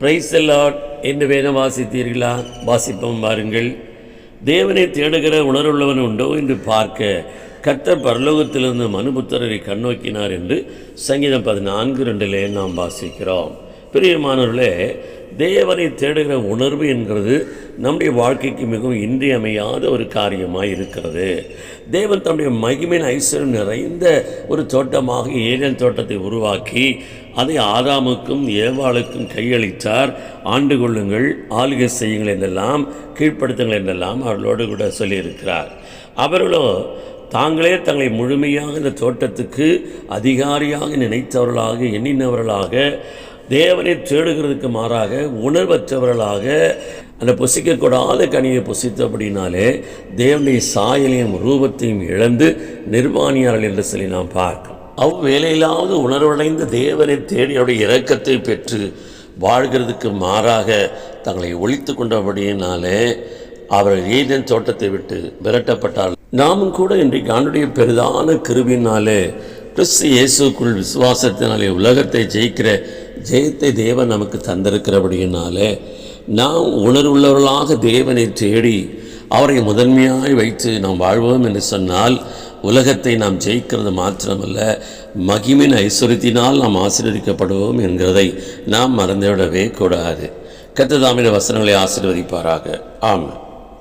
Price Lord என்று வேதம் வாசித்தீர்களா? வாசிப்போம் பாருங்கள் தேவனை தேடுகிற உணர்வுள்ளவன் உண்டோ என்று பார்க்க கர்த்தர் பரலோகத்திலிருந்து மனுபுத்திரரை கண்ணோக்கினார் என்று சங்கீதம் பதினான்கு ரெண்டிலே நாம் வாசிக்கிறோம். பிரியமானவர்களே தேவனை தேடுகிற உணர்வு என்கிறது நம்முடைய வாழ்க்கைக்கு மிகவும் இன்றியமையாத ஒரு காரியமாக இருக்கிறது. தேவன் தன்னுடைய மகிமையின் ஐஸ்வர்யம் நிறைந்த ஒரு தோட்டமாக ஏதேன் தோட்டத்தை உருவாக்கி அதை ஆதாமுக்கும் ஏவாளுக்கும் கையளித்தார். ஆண்டு கொள்ளுங்கள் ஆளுகை செய்யுங்கள் என்றெல்லாம் கீழ்ப்படுத்துங்கள் என்றெல்லாம் அவர்களோடு கூட சொல்லியிருக்கிறார். அவர்களோ தாங்களே தங்களை முழுமையாக இந்த தோட்டத்துக்கு அதிகாரியாக நினைத்தவர்களாக எண்ணினவர்களாக தேவனை தேடுகிறதுக்கு மாறாக உணர்வற்றவர்களாக அந்த புசிக்கக்கூடாத கனியை புசித்தபடினாலே தேவனுடைய சாயலையும் ரூபத்தையும் இழந்து நிர்வாணியார்கள் என்று சொல்லி நாம் பார்க்கிறோம். அவ்வேளையிலாவது உணர்வடைந்த தேவனை தேடி அவருடைய இரக்கத்தை பெற்று வாழ்கிறதுக்கு மாறாக தங்களை ஒழித்து கொண்டபடியினாலே அவர்கள் ஏதேன் தோட்டத்தை விட்டு விரட்டப்பட்டார் நாமும் கூட இன்றைக்கு ஆண்டுடைய பெரிதான கிருவினாலே கிறிஸ்து இயேசுக்குள் விசுவாசத்தினாலே உலகத்தை ஜெயிக்கிற ஜெயத்தை தேவன் நமக்கு தந்திருக்கிறபடியினாலே நாம் உணர்வுள்ளவர்களாக தேவனை தேடி அவரை முதன்மையாய் வைத்து நாம் வாழ்வோம் என்று சொன்னால் உலகத்தை நாம் ஜெயிக்கிறது மாத்திரமல்ல மகிமின் ஐஸ்வர்யத்தினால் நாம் ஆசீர்வதிக்கப்படுவோம் என்கிறதை நாம் மறந்துவிடவே கூடாது. கத்ததாமின வசனங்களை ஆசீர்வதிப்பாராக. ஆமாம்